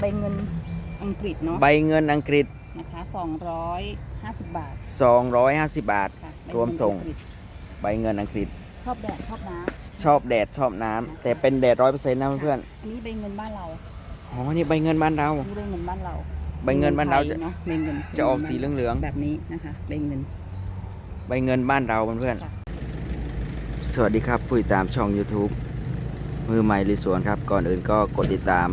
ใบเงินอังกฤษเนาะใบเงินอังกฤษนะคะ250 บาท 250 บาท ค่ะใบรวมส่งเงินอักฤษใบเงินอังกฤษ ชอบแดดชอบน้ชอบแดดชอบน้ำแต่เป็นแดดร้อยเปอร์เซ็นต์นะำเพื่อนอันนี้ใบเงินบ้านเราๆอ๋อนี่ใบเงินบ้านเรา อันนี้ใบเงินบ้านเราใบเงินบ้านเราจะ ไทยเนาะใบเงินจะออกสีเหลืองแบบนี้นะคะใบเงินๆใบเงินบ้านเราเพื่อนค่ะ ๆสวัสดีครับผู้ติดตามช่อง YouTube มือใหม่รีสวนครับ ก่อนอื่นก็กดติดตาม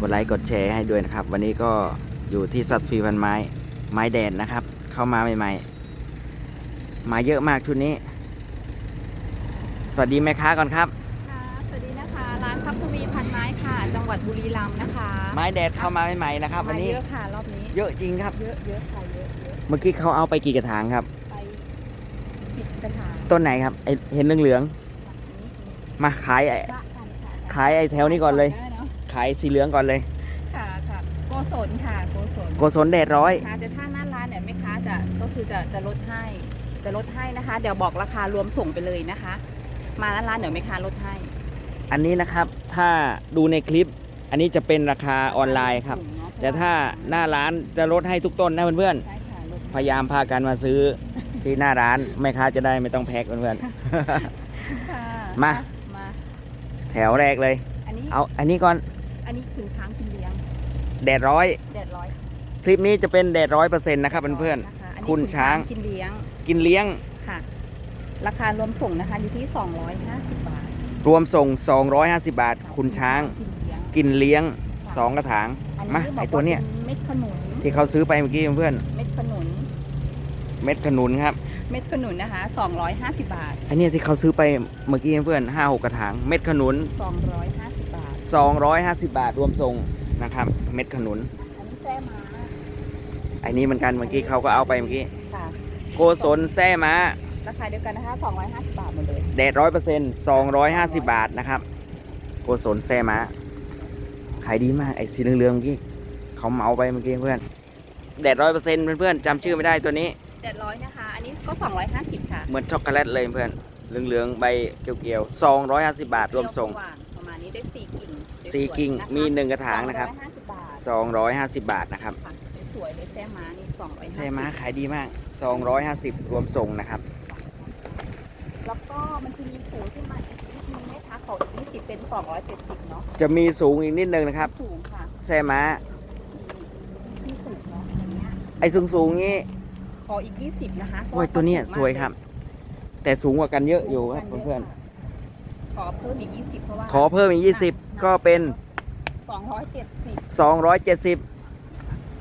กดไลค์กดแชร์ให้ด้วยนะครับ วันนี้ก็อยู่ที่สัตว์ฟรีพันไม้ไม้แดดนะครับ เข้ามาใหม่ๆ มาเยอะมากชุดนี้ สวัสดีแม่ค้าก่อนครับ ค่ะสวัสดีนะคะ ร้านทรัพย์ทวีพันไม้ค่ะ จังหวัดบุรีรัมย์นะคะไม้แดดเข้ามาใหม่ๆนะครับ วันมานี้เยอะค่ะรอบนี้ เยอะจริงครับ เยอะเยอะค่ะเยอะเยอะเมื่อกี้เขาเอาไปกี่กระถางครับ ไปสิบกระถางต้นไหนครับไอเห็นเหลืองค่ะนี่ๆมาขายไอ้พระกันค่ะขายไอ้แถวนี้ก่อนเลย ได้เนาะ ขายสีเหลืองก่อนเลย ค่ะค่ะโกศลค่ะโกศลโกศลแดดร้อย ค่ะแต่ถ้าหน้าร้านเนี่ยแม่ค้าจะก็คือจะจะลดให้จะลดให้นะคะ เดี๋ยวบอกราคารวมส่งไปเลยนะคะ มาหน้าร้านเดี๋ยวแม่ค้าลดให้อันนี้นะครับถ้าดูในคลิป อันนี้จะเป็นราคาออนไลน์ครับ สูงเนอะแต่ถ้าหน้าร้านจะลดให้ทุกต้นนะเพื่อนใช่ค่ะลดๆพยายามพากันมาซื้อที่หน้าร้านแม่ค้าจะได้ไม่ต้องแพ็คเพื่อน ค่ะมา มา ๆแถวแรกเลย อันนี้เอาอันนี้ก่อน อันนี้คือช้างกินเลี้ยง แดดร้อย แดดร้อยคลิปนี้จะเป็นแดดร้อยเปอร์เซ็นต์นะครับเพื่อนนะคะคุณช้าง กินเลี้ยงๆกินเลี้ยงค่ะ ราคารวมส่งนะคะอยู่ที่ 250 บาทรวมส่ง 250 บาท คุณช้าง กินเลี้ยงกินเลี้ยงสองกระถาง อันมานี้บไอกตัวเนี้ยาป็เม็ดขนุน ที่เขาซื้อไปเมื่อกี้เพื่อนเม็ดขนุน ๆเม็ดขนุนครับเม็ดขนุนนะคะ 250 บาทอันเนี้ยที่เขาซื้อไปเมื่อกี้เพื่อนห้าหกกระถาง เม็ดขนุน 250บาท 250 บาทรวมส่งนะครับ เม็ดขนุน อันนี้แซ่ม้าไอ้นี้เหมือนกันเมื่อกี้เขาก็เอาไปเมื่อกี้ ค่ะ โกศลแซ่ม้า ราคาเดียวกันนะคะ 250 บาทหมดเลยแดดร้อยเปอร์เซ็นต์สองร้อยห้าสิบบาทนะครับ โกศลแซ่ม้า ขายดีมากไอ้สีเหลืองๆเมื่อกี้เขาเหมาไปเมื่อกี้เพื่อน แดดร้อยเปอร์เซ็นต์เพื่อนๆจำชื่อไม่ได้ตัวนี้ แดดร้อยนะคะ อันนี้ก็ 250 ค่ะเหมือนช็อกโกแลตเลยเพื่อน เหลืองๆใบเขียวๆสองร้อยห้าสิบบาทรวมส่ง เปรี้ยสว่างประมาณนี้ได้ 4กิ่ง สี่กิ่งสวยๆนะคะมีหนึ่งกระถางนะครับ250บาทสองร้อยห้าสิบบาทนะครับค่ะสวยๆเลยแซ่ม้านี่250แซ่ม้าขายดีมากสองร้อยห้าสิบรวมส่งนะครับ แล้วก็มันจะมีสูงขึ้นมาอีกนิดนึงไหมคะเขาอีก20 เป็น 270เนาะจะมีสูงอีกนิดนึงนะครับ สูงค่ะแซ่ม้าที่สูงเนาะอย่างเงี้ยไอ้สูงๆนี้ขออีก 20 นะคะโอ้ยตัวเนี้ยสวยครับ แต่สูงกว่ากันเยอะอยู่ครับเพื่อนขอเพิ่มอีก 20 เพราะว่า ๆ ขอเพิ่มอีกยี่สิบ ก็เป็น270สองร้อยเจ็ดสิบ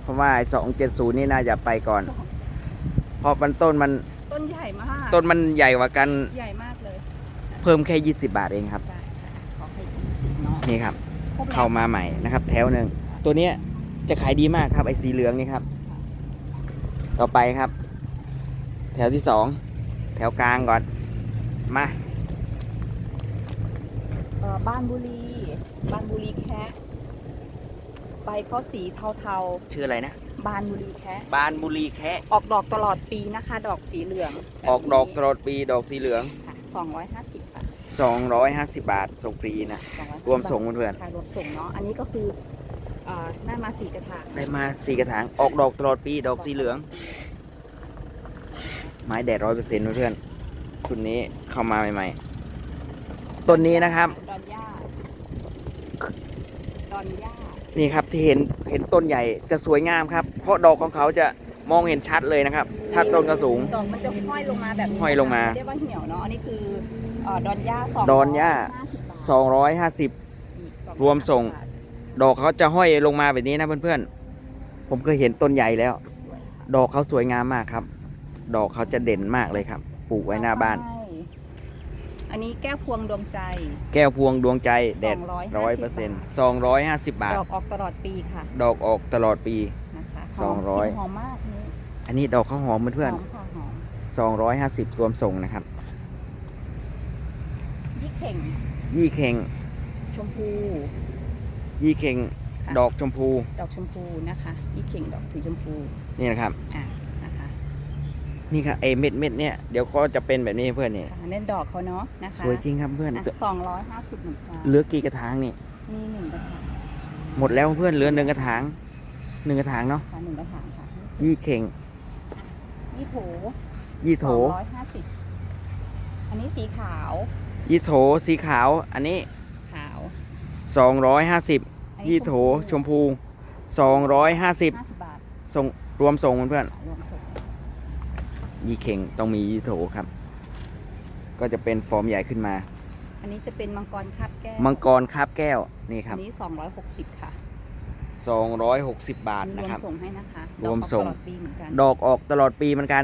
เพราะว่าสองเจ็ดศูนย์นี่น่าจะไปก่อน เพราะมันต้นมันต้นใหญ่มากต้นมันใหญ่กว่ากันใหญ่มากเลยเพิ่มแค่ยี่สิบาทเองครับ ใช่ใช่ขอให้20เนาะนี่ครับ ครบแล้วเข้ามาใหม่นะครับ แถวหนึ่งตัวเนี้ยจะขายดีมากครับไอ้สีเหลืองนี่ครับ ต่อไปครับ แถวที่สองแถวกลางก่อนมา เอ่อบ้านบุรี บ้านบุรีแคะใบเขาสีเทาชื่ออะไรนะ ๆ บานบุรีแคะบานบุรีแคะออกดอกตลอดปีนะคะ ดอกสีเหลืองแบบออกดอกตนี้ลอดปีดอกสีเหลืองค่ะ250ค่ะ250 บาท ส่งฟรีนะ 250รวมส่งเพื่อนค่ะรวมส่งเนาะอันนี้ก็คือเอ่อหน้ามาสีกระถางๆได้มาสี่กระถาง ออกดอกตลอดปีดอกสีเหลือง ไม้แดดร้อยเปอร์เซ็นต์เพื่อนๆชุดนี้เข้ามาใหม่ๆต้นนี้นะครับด อนย่าดอนย่านี่ครับที่เห็นเห็นต้นใหญ่จะสวยงามครับ เพราะดอกของเขาจะมองเห็นชัดเลยนะครับ ถ้าต้นก็สูง ดอกมันจะห้อยลงมาแบบนี้ห้อยลงมา เรียกว่าเหี่ยวเนาะอันนี้คือเอ่อดอนย่าสองดอนหญ้า250รวมส่ง ดอกเขาจะห้อยลงมาแบบนี้นะเพื่อนๆ ผมเคยเห็นต้นใหญ่แล้ว ดอกเขาสวยงามมากครับ ดอกเขาจะเด่นมากเลยครับ ปลูกไว้หน้าบ้าน ใช่ อันนี้แก้วพวงดวงใจ แก้วพวงดวงใจแดด250ร้อยเปอร์เซ็นต์สองร้อยห้าสิบบาท ดอกออกตลอดปีค่ะ ดอกออกตลอดปีนะคะสองร้อยกลิ่นหอมมากนี่อันนี้ดอกข้าวหอมเพื่อนหอมค่ะหอมๆสองร้อยห้าสิบรวมส่งนะครับ ยี่เข่ง ยี่เข่ง ชมพู ยี่เข่งค่ะดอกชมพู ดอกชมพูนะคะ ยี่เข่งดอกสีชมพู นี่นะครับอะ นะคะนี่ครับไอเม็ดเม็ดๆเนี่ยเดี๋ยวก็จะเป็นแบบนี้เพื่อนนี่ค่ะเน้นดอกเขาเนาะนะคะสวยจริงครับเพื่อนสองร้อยห้าสิบเหมือนกันเหลือกี่กระถางนี่มีหนึ่งกระถางหมดแล้วเพื่อนเหลือหนึ่งกระถางหนึ่งกระถางเนาะค่ะหนึ่งกระถางค่ะยี่เข่งยี่โถยี่โถร้อยห้าสิบอันนี้สีขาว ยี่โถสีขาวอันนี้ขาวสองร้อยห้าสิบอันนี้ยี่โถชมพูสองร้อยห้าสิบห้าสิบบาทส่งรวมส่งเพื่อนค่ะรวมส่งๆ ยี่เข่งต้องมียี่โถครับ ก็จะเป็นฟอร์มใหญ่ขึ้นมา อันนี้จะเป็นมังกรคาบแก้วมังกรคาบแก้วนี่คอัรับนนี้สองร้อยหกสิบค่ะสองร้อยหกสิบบาทอันนี้นะรวคมรับส่งให้นะคะรวมส่งดอกออกตลอดปีเหมือนกันดอกออกตลอดปีเหมือนกัน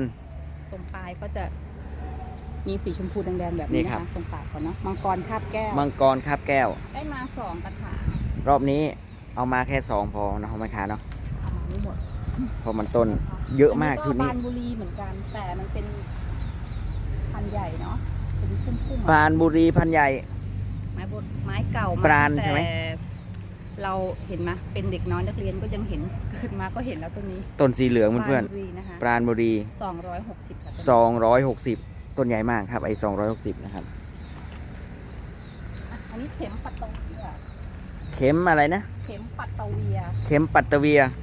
ตรงปลายก็จะมีสีชมพูแดงๆแบบนี่นี้ครันะบคะตรงปลายเขาเนาะมังกรคาบแก้ว มังกรคาบแก้ว ได้มาสองกระถางรอบนี้เอามาแค่สองพอนะครับแม่ค้าเนาะเอามาไม่หมด เพราะมันต้นเยอะมากชุดนี้บานบุรีเหมือนกัน แต่มันเป็นพันธุ์ใหญ่เนาะเป็นพุ่มๆปราณบุรีพันใหญ่ ไม้บดไม้เก่าปราณแต่ใช่ไหม เราเห็นไหมเป็นเด็กน้อยนักเรียนก็ยังเห็นเกิดมาก็เห็นแล้วต้นนี้ต้นสีเหลืองเพื่อนปราณบุรีนะคะๆปราณบุรี สองร้อยหกสิบค่ะต้นนี้สองร้อยหกสิบต้นใหญ่มากครับไอ้สองร้อยหกสิบนะครับอะอันนี้เข็มปัตตะเวียเข็มอะไรนะ เข็มปัตตะเวีย เข็มปัตตะเวียอันนี้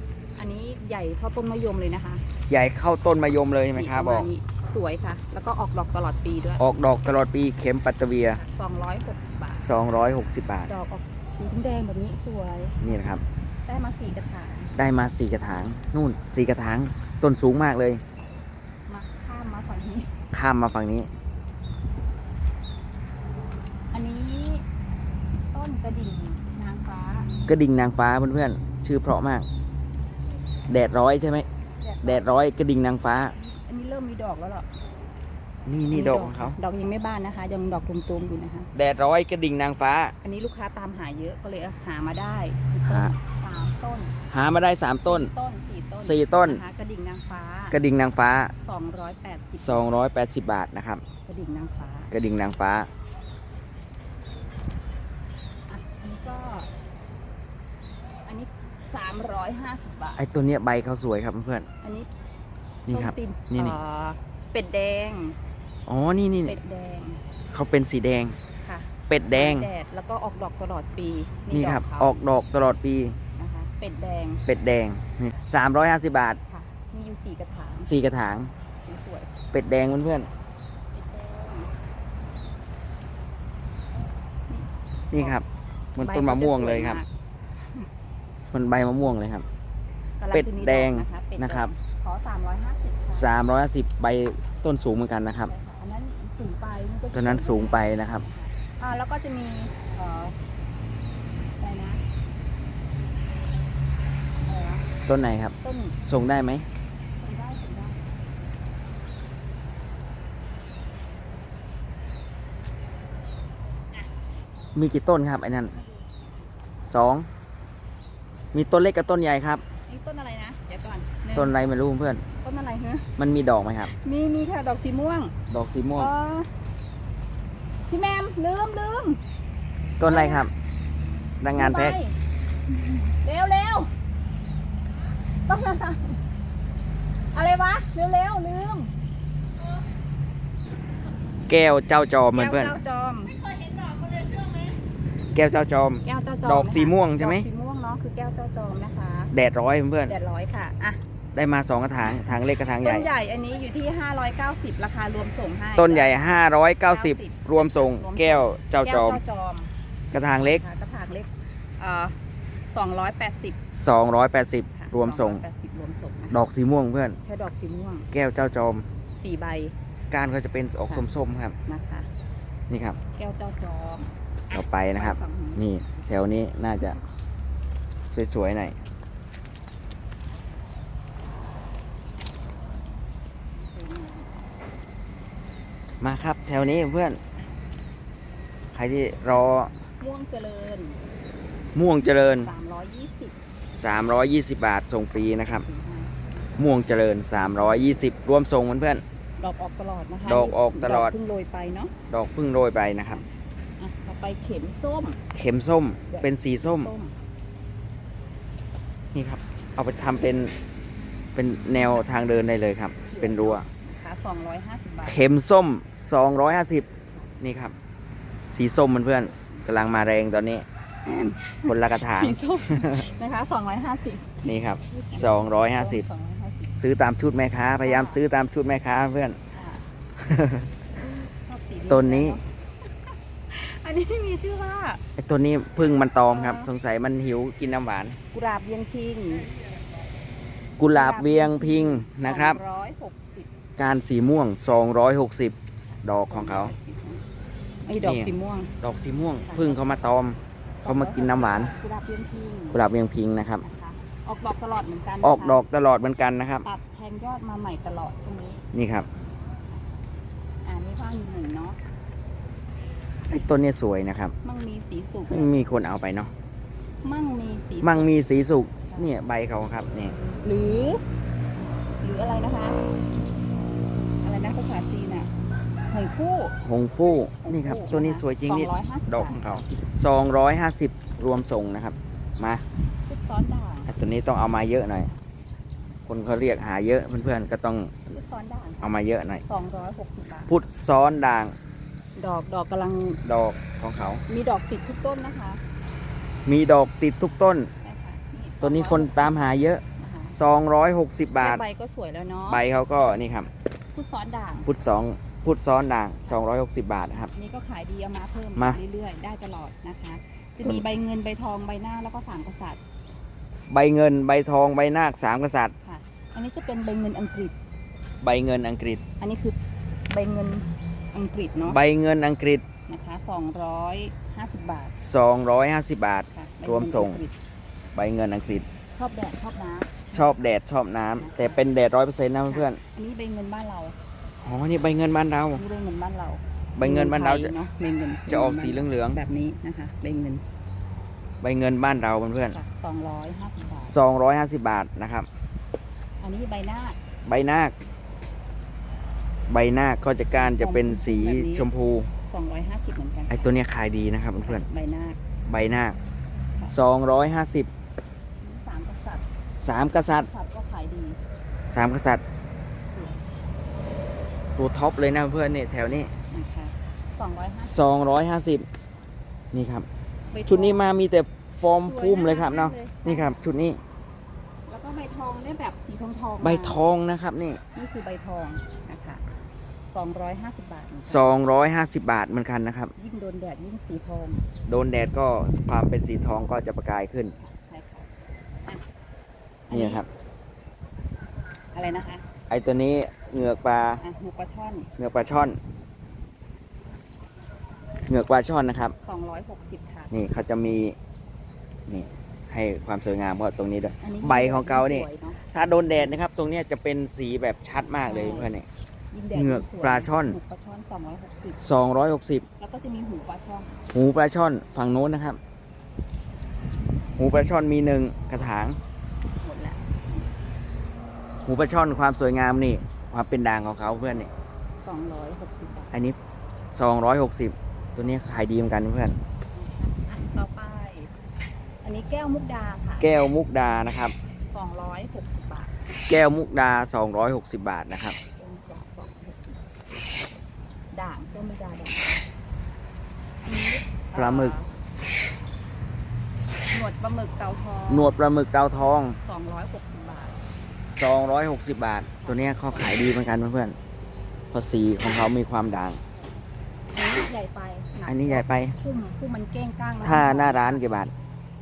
ใหญ่เท่าต้นมะยมเลยนะคะใหญ่เข้าต้นมะยมเลยใช่ไหมนี่ครับปบระอมาก ณนี้สวยค่ะ แล้วก็ออกดอกตลอดปีด้วยออกดอกตลอดปีเข็มปัตตะเวียสองร้อยหกสิบบาท 260 บาท ดอกออกสีแดงๆแบบนี้สวย นี่นะครับ ได้มาสี่กระถางได้มาสี่กระถาง นู่นสี่กระถาง ต้นสูงมากเลย มาข้ามมาฝั่งนี้ ข้ามมาฝั่งนี้ อันนี้ต้นกระดิ่งนางฟ้ากระดิ่งนางฟ้าเพื่อนๆ ชื่อเพราะมาก แดดร้อยใช่ไหมแดดร้อยกระดิ่งนางฟ้า อันนี้เริ่มมีดอกแล้วเหรอ นี่นี่ดอกของเขาดอกยังไม่บานนะคะ ยังดอกตุมๆอยู่นะคะ แดดร้อยกระดิ่งนางฟ้า อันนี้ลูกค้าตามหาเยอะก็เลยหามาได้หาสามต้น หามาได้สามต้น ต้นสี่ต้นสี่ต้นนะคะกระดิ่งนางฟ้า กระดิ่งนางฟ้าสองร้อยแปดสิบ280บาทนะครับ กระดิ่งนางฟ้า กระดิ่งนางฟ้า 350 บาท ไอตัวเนี้ยใบเขาสวยครับเพื่อนอันนี้นี่ครับนี่นี่เป็ดแดง อ๋อ นี่นี่เป็ดแดงเขาเป็นสีแดง ค่ะเป็ดแดง แดดแล้วก็ออกดอกตลอดปีนี่ครับออกดอกตลอดปี นะคะเป็ดแดงเป็ดแดงนี่350 บาทค่ะ มีอยู่สี่กระถางสี่กระถาง สวยเป็ดแดงเพื่อนๆนี่ครับ มันต้นมะม่วงเลยครับ มันใบมะม่วงเลยครับกำลังเป็ดจะมีแดงดอกนะคะเป็ดแดงนะครับ ขอ350ค่ะ350ใบต้นสูงเหมือนกันนะครับใช่ค่ะอันนั้นสูงไปมัก็จะต้นนั้นสูงไปนะครับอ่าแล้วก็จะมีเอ่ออะไรนะอะไรนะต้นไหนครับ ต้นส่งได้ไหมส่งได้ส่งได้มีกี่ต้นครับไอ้นั่นสอง มีต้นเล็กกับต้นใหญ่ครับ นี่ต้นอะไรนะ เดี๋ยวก่อนหงต้นอะไรไม่รู้เพื่อน ต้นอะไรเฮ้มันมีดอกไหมครับ มีมีค่ะดอกสีม่วงดอกสีม่วง เออพี่แมมลืมลืมต้นอะไรครับดังงานแพ็คไปเร็วเร็วต้นอะไรอะไรวะเร็วเร็วลืมแก้วเจ้าจอมเพื่อน แก้วเจ้าจอมๆแก้วเจ้าจอม แก้วเจ้าจอมดอกสีม่วงนะคะใช่ไหม ดอกสีม่วงเนาะคือแก้วเจ้าจอมนะคะแดดร้อยเพื่อนแดดร้อยค่ะอะๆได้มาสองกระถางถางเล็กกระถางใหต้ญ่นใหญ่อันนี้อยู่ที่ 590 ราคารวมส่งให้ต้นใหญ่ 590 รวมส่ง แก้วเจ้าจอมแก้วเจ้าจอมกระถางเล็กค่ะกระถางเล็กเอ่อ280 280รวมส่ง280รวมส่งนะดอกสีม่วงเพื่อนใช้ดอกสีม่วง แก้วเจ้าจอมสี่ใบก้านก็จะเป็นออกค่ะส้มๆครับนะคะนี่ครับ แก้วเจ้าจอมต่อไปนะครับฝั่งนู้นนี่แถวนี้น่าจะ สวยๆหน่อยมาครับ แถวนี้เพื่อน ใครที่รอ ม่วงเจริญ ม่วงเจริญ 320 320 บาทส่งฟรีนะครับ ม่วงเจริญ 320 รวมส่งเพื่อนดอกออกตลอดนะคะดอกออกตลอดกเพิ่งโรยไปเนาะๆดอกเพึ่งโรยไปนะครับอะต่อไปเข็มส้ม เข็มส้มเป็นสีส้มส้ม นี่ครับ เอาไปทำเป็นเป็นแนวทางเดินได้เลยครับ เป็นรั้วนะคะ250บาทเข็มส้ม250นี่ครับ สีส้มเพื่อนๆกำลังมาแรงตอนนี้ คนละกระถางสีส้มนะคะสองร้อยห้าสิบนี่ครับ250สองร้อยห้าสิบซื้อตามชุดแม่ค้า พยายามซื้อตามชุดแม่ค้าเพื่อนชอบสีต้นนี้ อันนี้มีชื่อว่าไอ้ตัวนี้พึ่งมันตอมครับอ๋อสงสัยมันหิวกินน้ำหวาน กุหลาบเวียงพิงกุหลาบเวียงพิงนะครับ ร้อยหกสิบการสีม่วง 260 ดอกของเขา ไอ้ดอกนี่ สีม่วงดอกสีม่วงพึ่งเขามาตอม เขามากินน้ำหวาน กุหลาบเวียงพิงกุหลาบเวียงพิงนะครับ นะคะออกดอกตลอดเหมือนกันออกนะคะดอกตลอดเหมือนกันนะครับ ตัดแทงยอดมาใหม่ตลอดตรงนี้ นี่ครับ อ่านี่ว่างหนึ่งเนาะ ไอ้ต้นเนี้สวยนะครับ มั่งมีสีสุกมีคนเอาไปเนาะมั่งมีสีมั่งมีสีสุกเนี่ยใบเขาครับนี่หรือ หรืออะไรนะคะ อะไรนะภาษาจีนอะหงฟู่หงฟู่หงนี่ครับฟู่ตัวนี้สวยจริงนี่250ดอกของเขา250รวมส่งนะครับ มาพุทธซ้อนด่างไอ้ตัวนี้ต้องเอามาเยอะหน่อย คนเขาเรียกหาเยอะเพื่อนๆก็ต้องพุทธซ้อนด่างเอามาเยอะหน่อยสองร้อยหกสิบบาทพุทธซ้อนด่าง ดอกดอกกำลังดอกของเขา มีดอกติดทุกต้นนะคะมีดอกติดทุกต้น ใช่ค่ะตัวนี้คนตามหาเยอะ นะคะ260 บาท ใบก็สวยแล้วเนาะใบเขาก็นี่ครับ พุทธซ้อนด่าง พุทธสองพุทธซ้อนด่าง 260 บาทนะครับ นี่ก็ขายดีเอามาเพิ่มมา เรื่อยๆ ได้ตลอดนะคะ จะมีใบเงินใบทองใบหน้าแล้วก็สามกษัตริย์ใบเงินใบทองใบนาคสามกษัตริย์ ค่ะ อันนี้จะเป็นใบเงินอังกฤษ ใบเงินอังกฤษ อันนี้คือใบเงิน อังกฤษเนาะใบเงินอังกฤษ นะคะ250 บาท250 บาท ค่ะใบรวมส่งเงินอักฤษใบเงินอังกฤษ ชอบแดดชอบน้ชอบแดดชอบน้ำแต่เป็นแดดร้อยเปอร์เซ็นต์นะเพื่อนำอันนี้ใบเงินบ้านเราๆอ๋อนี่ใบเงินบ้านเรา อันนี้ใบเงินบ้านเราใบเงินบ้านเราจะ ไทยเนาะใบเงินจะออกสีเหลืองแบบนี้นะคะใบเงินๆใบเงินบ้านเราเพื่อนค่ะ250บาท ๆ250 บาทนะครับ อันนี้ใบหน้า ใบนาค ใบนาคก็จะการจะเป็นสีชมพู250เหมือนกันไอ้ตัวเนี้ยขายดีนะครับเพื่อนใบหน้าๆใบนาค250สามกษัตริย์สามกษัตริย์สัตว์ก็ขายดีสามกษัตริย์สวยตัวท็อปเลยนะเพื่อนเนี่ยแถวนี้นะคะ250 250 นี่ครับ ใบทองชุดนี้มามีแต่ฟอร์มสวยพุ่มเลยครับเนาะมกลยนี่ครับ ชุดนี้แล้วก็ใบทองเนี่ยแบบสีทองทองใบทองนะครับนี่นี่คือใบทองนะคะ 250 บาทเหมือนกัน250 บาทเหมือนกันนะครับ ยิ่งโดนแดดยิ่งสีทองโดนแดดก็ความเป็นสีทองก็จะประกายขึ้น ใช่ค่ะอะอันี่นะครับ อะไรนะคะไอตัวนี้เหงือกปลา อะหมูปลาช่อนเหงือกปลาช่อน เหงือกปลาช่อนนะครับ 260ค่ะนี่เขาจะมี นี่ให้ความสวยงามเพราะตรงนี้ด้วย อันนี้ใบของเขานี่ สวยอะถ้าโดนแดดนะครับ ตรงเนี้ยจะเป็นสีแบบชัดมากเลยเพื่อนนี่ยิ่ งแดดเหงือกยิ่สวยปลาช่อนหมูปลาช่อน260 260 แล้วก็จะมีหูปลาช่อนหูปลาช่อนฝั่งโน้นนะครับ หูปลาช่อนมีหนึ่งกระถาง หมดแล้วหูปลาช่อนความสวยงามนี่ ความเป็นด่างของเขาเพื่อนนี่260บาทอันนี้ 260 ตัวนี้ขายดีเหมือนกันเพื่อน อะต่อไป อันนี้แก้วมุกดาค่ะแก้วมุกดานะครับ260บาท แก้วมุกดา 260 บาทนะครับ เป็นกล่อง260ด่างแก้วมุกดาด่างอันนี้ปลาหมึก หนวดปลาหมึกเตาทองหนวดปลาหมึกเตาทอง260บาท 260 บาท ตัวนี้เขาขายดีเหมือนกันเพื่อนๆเพราะสีของเขามีความด่าง อันนี้ใหญ่ไปกอันนี้ใหญ่ไป พุ่มพุ่มมันเก้งก้างแล้วถ้าหน้าร้านกี่บาท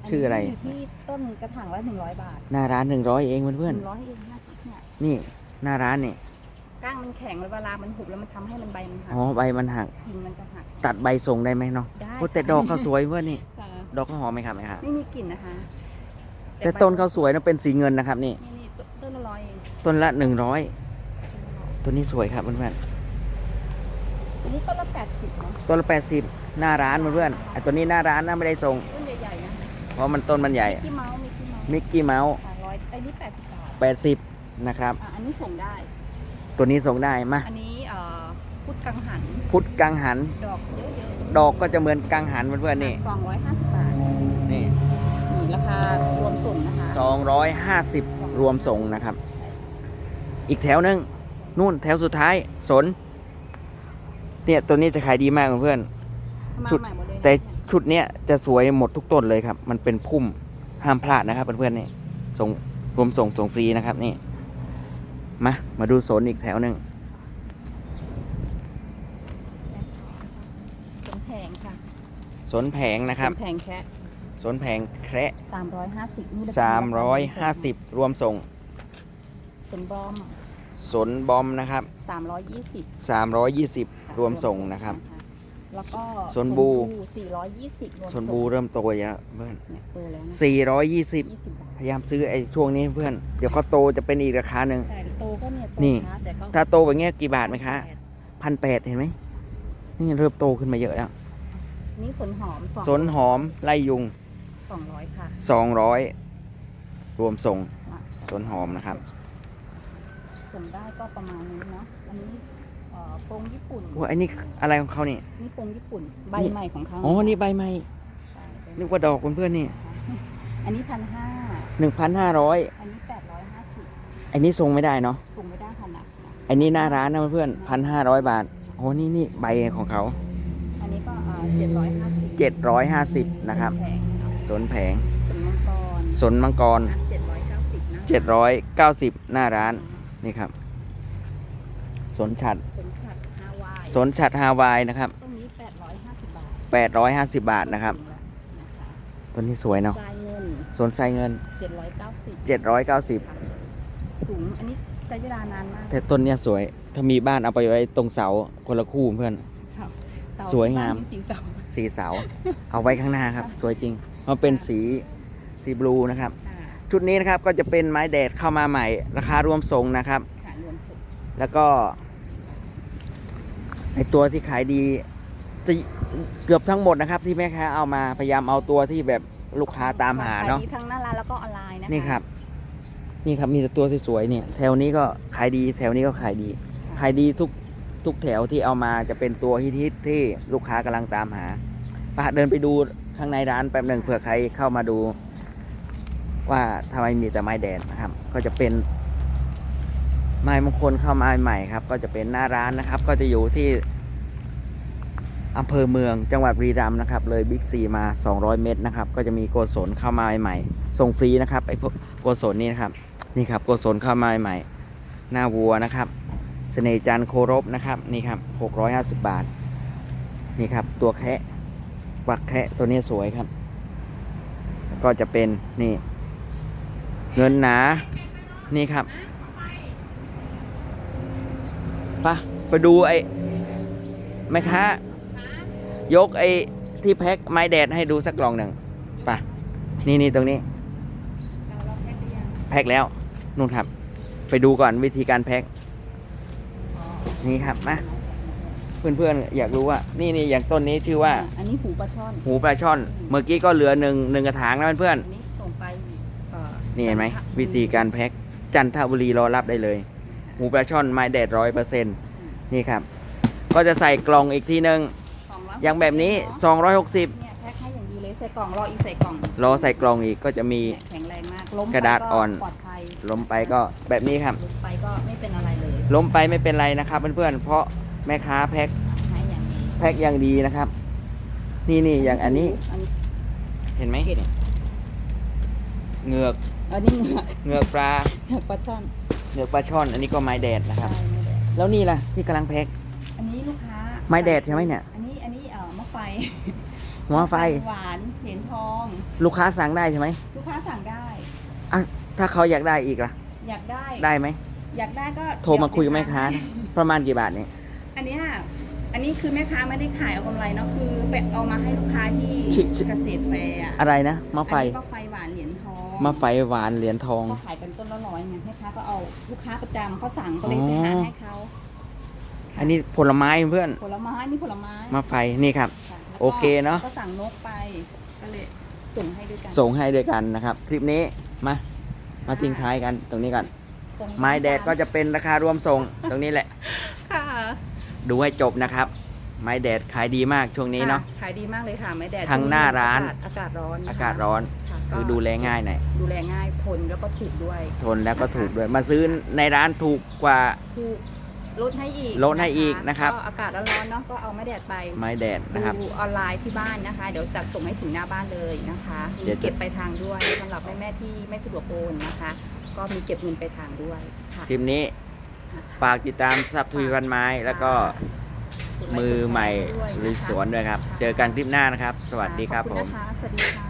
ชื่ออะไร นนี้ยู่ที่ต้นกระถางละ100บาทหน้าร้าน100เองเพื่อน100เองห้าสิบเนี่ย ๆนี่ หน้าร้านนี่ ก้างมันแข็งเวลามันหุบแล้วมันทำให้มันใบมันหักอ๋อใบมันหัก กิ่งมันจะหัก ตัดใบส่งได้ไหมเนาะได้ โอ้แต่ดอกเขาสวยเพื่อนนี่ ค่ะดอกเขาหอมไหมครับไหมครับไม่มีกลิ่นนะคะแต่ต้นเขาสวยนะเป็นสีเงินนะครับนี่ นี่นี่ต้นต้นละร้อยเองต้นละ100ต้นนี้สวยครับเพื่อนอันนี้ต้นละแปดสิบเนาะๆต้นละ80หน้าร้านเพื่อนๆไอ้ตัวนี้หน้าร้านนะไม่ได้ส่ง ต้นใหญ่ๆนะเพราะมันต้นมันใหญ่ ที่เมาส์มีที่เมาส์มิกกี้เมาส์ค่ะร้อยอันนี้แปดสิบบาท 80 นะครับ อะอันนี้ส่งได้ ตัวนี้ส่งได้มาอันนี้เอ่อพุทธกังหัน พุทธกังหัน ดอกเยอะดอกก็จะเหมือนกังหันเพื่อนๆนี่สองร้อยห้าสิบบาท นี่ นี่ราคารวมส่งนะคะ 250 รวมส่งนะครับ อีกแถวหนึงนู่นแถวสุดท้ายสน เนี่ยตัวนี้จะขายดีมากเพื่อน มาชุด ใหม่หมดเลยนะๆแต่ชุดเนี้ยจะสวยหมดทุกต้นเลยครับ มันเป็นพุ่มห้ามพลาดนะครับเพื่อนๆนี่ส่งรวมส่งส่งฟรีนะครับนี่ มา มาดูโซนอีกแถวหนึ่งสนแพงค่ะสนแผงนะครับสนแพงแค่สนแผงแคระสามร้อยห้าสิบนี่ราคสามร้อยห้าสิบรวมส่งสนบอมสนบอมนะครับสามร้อยยี่สิบสามร้อยยี่สิบรวมส่งนะครับ แล้วก็สนบู สี่ร้อยยี่สิบรวมสนบูเริ่มโตแล้วเพื่อนเนี่ยโตแล้วนะสี่ร้อยยี่สิบยี่สิบบาทพยายามซื้อไอ้ช่วงนี้เพื่อน เดี๋ยวเขาโตจะเป็นอีกราคาหนึ่ง ใช่โตก็เนี่ยโตนี่ช้าแต่ก็ถ้าโตแบบเงี้ยกี่บาทไหมคะพันแปดเห็นไหมนี่เริ่มโตขึ้นมาเยอะแล้วนี่สนหอมสนหอมไล่ยุง สองร้อยค่ะสองร้อยรวมส่งอะสนหอมนะครับ ส่งได้ก็ประมาณนี้เนาะอันนี้ เอ่อโปรงญี่ปุ่นว่าอันนี้อะไรของเขานี่นี่โปรงญี่ปุ่นใบใหม่ของเขาอ๋อนี่ใบไม้ใช่ใบนึกว่าดอกเพื่อนๆนี่อันนี้พันห้าหนึ่งพันห้าร้อยอันนี้แปดร้อยห้าสิบอันนี้ส่งไม่ได้เนาะส่งไม่ได้ขนาดนะอันนี้หน้าร้านนะเพื่อนพันห้าร้อยบาทโอ้นี่นี่ใบของเขาอันนี้ก็เจ็ดร้อยห้าสิบเจ็ดร้อยห้าสิบนะครับแพงเนาะสนแผงสนมังกรสนมังกรเจ็ดร้อยเก้าสิบนะเจ็ดร้อยเก้าสิบหน้าร้านนี่ครับสนฉัดสนฉัดฮาวาย สนฉัดฮาวายนะครับตรงนี้แปดร้อยห้าสิบบาทแปดร้อยห้าสิบบาทนะครับสูงแล้วนะคะต้นนี้สวยเนาะทรายเงินสนไซเงินเจ็ดร้อยเก้าสิบเจ็ดร้อยเก้าสิบสูงอันนี้ใช้เวลานานมากแต่ต้นเนี้ยสวย ถ้ามีบ้านเอาไปไว้ตรงเสาคนละคู่เพื่อน เสาเสาสวยงามบ้นสีเสาสีเสา เอาไว้ข้างหน้าครับ สวยจริง มันเป็นสีสีบลูนะครับ อ่าชุดนี้นะครับก็จะเป็นไม้แดดเข้ามาใหม่ ราคารวมส่งนะครับค่ะรวมสุดแล้วก็ ไอตัวที่ขายดีจะเกือบทั้งหมดนะครับที่แม่ค้าเอามาพยายามเอาตัวที่แบบลูกค้าตามหาเนาะขยดีทั้งหน้าร้านแล้วก็ออนไลน์นะคะนี่ครับ นี่ครับมีแต่ตัวสวยๆเนี่ย แถวนี้ก็ขายดีแถวนี้ก็ขายดี ขายดีทุกทุกแถวที่เอามาจะเป็นตัวฮิตๆที่ลูกค้ากำลังตามหาปะเดินไปดูข้างในร้านแป๊บหนึ่งเผื่อใครเข้ามาดู ว่าทำไมมีแต่ไม้แดดนะครับ ก็จะเป็น ไม้มงคลเข้ามาใหม่ครับ ก็จะเป็นหน้าร้านนะครับ ก็จะอยู่ที่อำเภอเมืองจังหวัดบุรีรัมย์นะครับ เลยบิ๊กซีมา 200 เมตรนะครับ ก็จะมีโกศลเข้ามาใหม่ส่งฟรีนะครับไอ้พวกโกศลนี่นะครับนี่ครับโกศลเข้ามาใหม่ หน้าวัวนะครับเสน่ห์จันโครบนะครับนี่ครับ 650 บาท นี่ครับตัวแคะฝักแคะตัวนี้สวยครับ ก็จะเป็นนี่ เงินหนานี่ครับ ปะไปดูไอ้แม่ค้ายกไอ้ที่แพ็คไม้แดดให้ดูสักกล่องหนึ่งไปะนี่นี่ตรงนี้เราแพ็คหรือยังแพ็คแล้วนู่นครับ ไปดูก่อนวิธีการแพ็คอ๋อนี่ครับมาเพื่อนๆอยากรู้ว่า นี่นี่อย่างต้นนี้ชื่อว่า อันนี้หูปลาช่อน หูปลาช่อน เมื่อกี้ก็เหลือหนึ่งหนึ่งกระถางนะเพื่อนอันนี้ส่งไปเอ่อๆนี่เห็นไหมจัทบุรีวิธีการแพ็คจันทบุรีรอรับได้เลย หูปลาช่อนไม้แดดร้อยเปอร์เซ็นต์นี่ครับ ก็จะใส่กล่องอีกทีนึง260อย่างแบบนี้ เาะ260 เนี่ยแพ็คให้อย่างดีเลยใส่กล่องรออีกใส่กล่องรอใส่กล่องอีกก็จะมี เนี่ยแข็งแรงมากล้มไปกระดาษอ่อน ปลอดภัยล้มไปก็แบบนี้ครับ ล้มไปก็ไม่เป็นอะไรเลยล้มไปไม่เป็นไรนะครับเพื่อนๆเพราะแม่ค้าแพ็คให้อย่างดีแพ็คอย่างดีนะครับ นี่นี่อย่างอันนี้อันนี้เห็นไหมเกล็ดเหงือกอันนี้เหงือกเหงือกปลา เหงือกปลาช่อน เหงือกปลาช่อน อันนี้ก็ไม้แดดนะครับใช่ไม่ได้แล้วนี่ล่ะที่กำลังแพ็ค อันนี้ลูกค้าไม้แดดใช่ไหมเนี่ย อันนี้อันนี้เอ่อมะไฟหัวไฟ หวานเหรียญทอง ลูกค้าสั่งได้ใช่ไหมลูกค้าสั่งได้ อะถ้าเขาอยากได้อีกล่ะ อยากได้ได้ไหม อยากได้ก็โทรมาคุยกับแม่ค้านะประมาณกี่บาทเนี่ยอันเนี้ยอันนี้คือแม่ค้าไม่ได้ขายเอากำไรเนาะคือไปเอามาให้ลูกค้าที่เกษตรแฟร์อะอะไรนะมะไฟ อันนี้ก็ไฟ หวานเหรียญทองมะไฟหวานเหรียญทองก็ขายกันต้นละร้อยไงแม่ค้าก็เอาลูกค้าประจำเขาสั่งก็เลยไปหาให้เขาอันนี้ผลไม้เพื่อน ผลไม้นี่ผลไม้มะไฟนี่ครับ ค่ะแล้วก็โอเคเนอะ ก็สั่งนกไปก็เลยส่งให้ด้วยกันส่งให้ด้วยกันนะครับ คลิปนี้มามาทิ้งท้ายกันตรงนี้ก่อนส่งไม้แดดก็จะเป็นราคารวมส่งตรงนี้แหละ ค่ะ ดูให้จบนะครับ ไม้แดดขายดีมากช่วงนี้เนาะ ค่ขายดีมากเลยค่ะไม้แดดทั้งหน้าร้าน อากาศอากาศร้อนนะคะอากาศร้อนค่ะคือดูแลง่ายหน่อยดูแลง่ายทนแล้วก็ถูกด้วย ทนแล้วก็ถูกด้วย มาซื้อในร้านถูกกว่า ถูกลดให้อีกลดให้อีกนะครับ ก็อากาศร้อนๆเนาะก็เอาไม้แดดไปไม้แดดนะครับ ดูออนไลน์ที่บ้านนะคะ เดี๋ยวจัดส่งให้ถึงหน้าบ้านเลยนะคะเดี๋มียวจะ เก็บไปลายทางด้วยสำหรับแม่ๆที่ไม่สะดวกโอนนะคะ ก็มีเก็บเงินไปลายทางด้วยค่ะ คลิปนี้ฝากติดตามซับทวีพันไม้แล้วก็กดไลค์ มือใหม่กดแชร์ด้วยนะคะลุยสวนด้วยครับ เจอกันคลิปหน้านะครับ สวัสดีครับขอผณมนะคะสวัสดีค่ะ